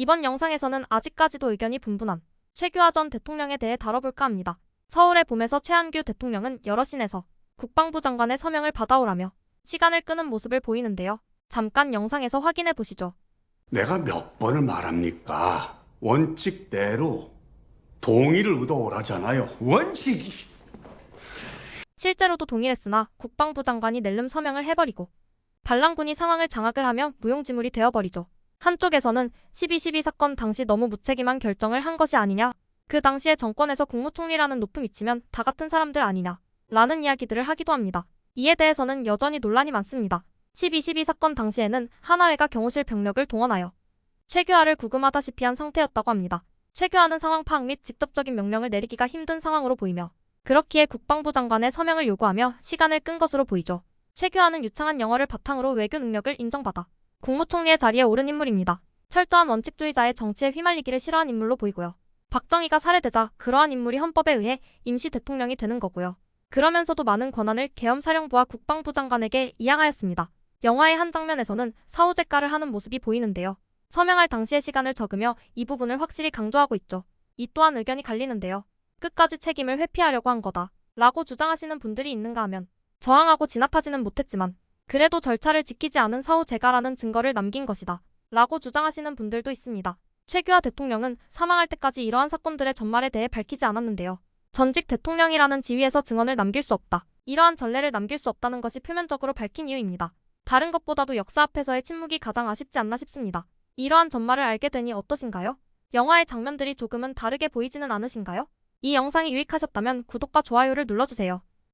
이번 영상에서는 아직까지도 의견이 분분한 최규하 전 대통령에 대해 다뤄볼까 합니다. 서울의 봄에서 최한규 대통령은 여러 씬에서 국방부 장관의 서명을 받아오라며 시간을 끄는 모습을 보이는데요. 잠깐 영상에서 확인해 보시죠. 내가 몇 번을 말합니까? 원칙대로 동의를 얻어오라잖아요. 원칙이. 실제로도 동일했으나 국방부 장관이 낼름 서명을 해버리고 반란군이 상황을 장악을 하며 무용지물이 되어버리죠. 한쪽에서는 12.12 사건 당시 너무 무책임한 결정을 한 것이 아니냐. 그 당시에 정권에서 국무총리라는 높은 위치면 다 같은 사람들 아니냐. 라는 이야기들을 하기도 합니다. 이에 대해서는 여전히 논란이 많습니다. 12.12 사건 당시에는 하나회가 경호실 병력을 동원하여 최규하를 구금하다시피 한 상태였다고 합니다. 최규하는 상황 파악 및 직접적인 명령을 내리기가 힘든 상황으로 보이며 그렇기에 국방부 장관의 서명을 요구하며 시간을 끈 것으로 보이죠. 최규하는 유창한 영어를 바탕으로 외교 능력을 인정받아 국무총리의 자리에 오른 인물입니다. 철저한 원칙주의자의 정치에 휘말리기를 싫어한 인물로 보이고요. 박정희가 살해되자 그러한 인물이 헌법에 의해 임시 대통령이 되는 거고요. 그러면서도 많은 권한을 계엄사령부와 국방부 장관에게 이양하였습니다. 영화의 한 장면에서는 사후제가를 하는 모습이 보이는데요. 서명할 당시의 시간을 적으며 이 부분을 확실히 강조하고 있죠. 이 또한 의견이 갈리는데요. 끝까지 책임을 회피하려고 한 거다. 라고 주장하시는 분들이 있는가 하면 저항하고 진압하지는 못했지만 그래도 절차를 지키지 않은 사후 재가라는 증거를 남긴 것이다. 라고 주장하시는 분들도 있습니다. 최규하 대통령은 사망할 때까지 이러한 사건들의 전말에 대해 밝히지 않았는데요. 전직 대통령이라는 지위에서 증언을 남길 수 없다. 이러한 전례를 남길 수 없다는 것이 표면적으로 밝힌 이유입니다. 다른 것보다도 역사 앞에서의 침묵이 가장 아쉽지 않나 싶습니다. 이러한 전말을 알게 되니 어떠신가요? 영화의 장면들이 조금은 다르게 보이지는 않으신가요? 이 영상이 유익하셨다면 구독과 좋아요를 눌러주세요.